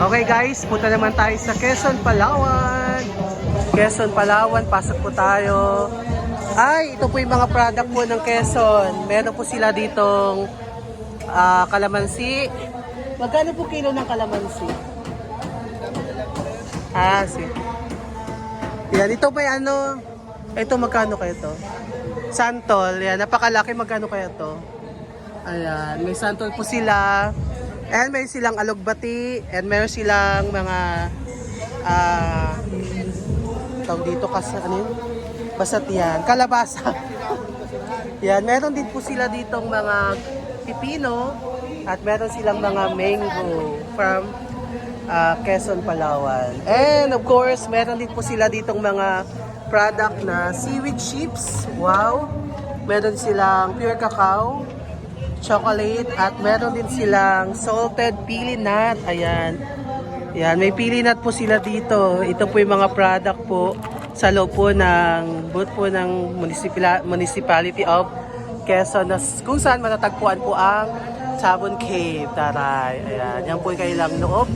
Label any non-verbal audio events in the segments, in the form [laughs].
Okay guys, punta naman tayo sa Quezon, Palawan. Quezon, Palawan, pasok po tayo. Ay, ito po yung mga product po ng Quezon. Meron po sila ditong ah, kalamansi. Magkano po kilo ng kalamansi? Ah, si. Yan, ito yung ano? Ito magkano kayo to? Santol, yan, napakalaki. Magkano kaya to? Ayan, may santol po sila. And may silang alugbati. And meron silang mga ah tawag dito kasi ano yun? Basat yan. Kalabasa. [laughs] yan, meron din po sila ditong mga pipino at meron silang mga mango from ah, Quezon, Palawan. And of course, meron din po sila ditong mga product na seaweed chips. Wow! Meron silang pure cacao, chocolate, at meron din silang salted pili nut. Ayan. Yan, may pili nut po sila dito. Ito po yung mga product po sa loob po ng booth po ng municipal, Municipality of Quezon na kung saan matatagpuan po ang Sabon Cave. Taray. Ayan, yan po yung kailang loob.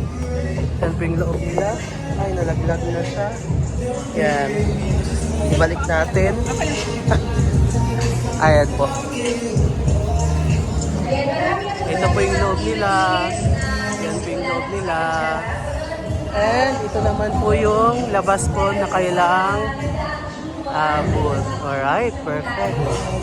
Yan po yung loob nila. Ay, nalaglag na siya. Yan. Ibalik natin. [laughs] Ayan po. Nila. Yan po yung loob nila. And ito naman po yung labas po na kailang uh, booth. Alright, perfect.